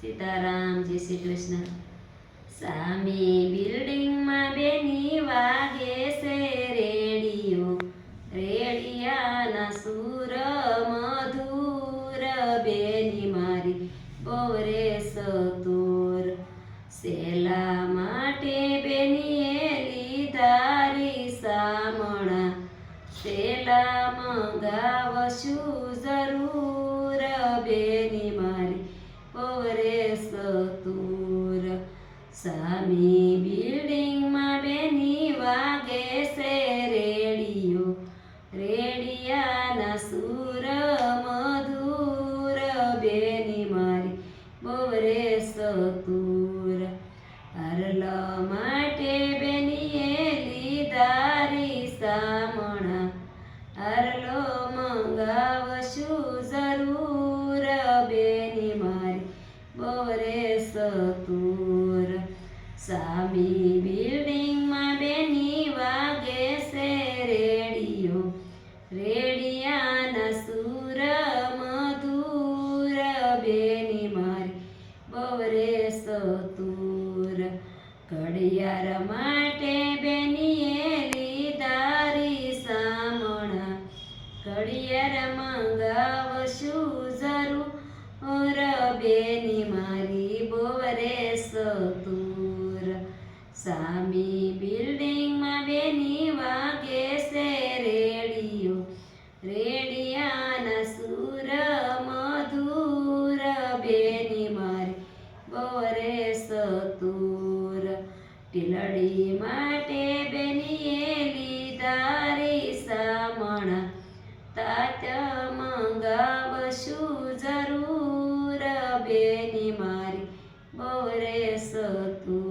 સીતારામ, જય શ્રી કૃષ્ણ. સામી બિલ્ડિંગમાં બેની વાગે છે રેડિયો. રેડિયાના સુર મધુર, બેની મારી બોરે સતુર. સેલા માટે બેનીએ લીધારી સામણા. સેલા મંગાવશું જરૂર બેની સામી બિલ્ડિંગમાં બેની વાગે છે રેડિયો. રેડિયાના સુર મધુર, બેની મારી બોરે સતુર. અરલ માટે બેનીએ લીધારી સામણા. અરલો મંગાવશું જરૂર, બેની મારી બોરે સતુર. સામી બિલ્ડિંગમાં બેની વાગે છે રેડિયો. રેડિયાના સુર મધુર બેની મારી બવરે સતુર. ઘડિયાળ માટે બેનીએ લીધારી સામણા. ઘડિયાળ મંગાવશું જરૂર બેની મારી. સામી બિલ્ડિંગમાં બેની વાગે છે રેડિયો. રેડિયાના સુર મધુર, બેની મારી બોરે સતુર. ટીલડી માટે બેનીએ લીધારી સામણા. તાત મંગાવશું જરૂર, બેની મારી બોરે સતુર.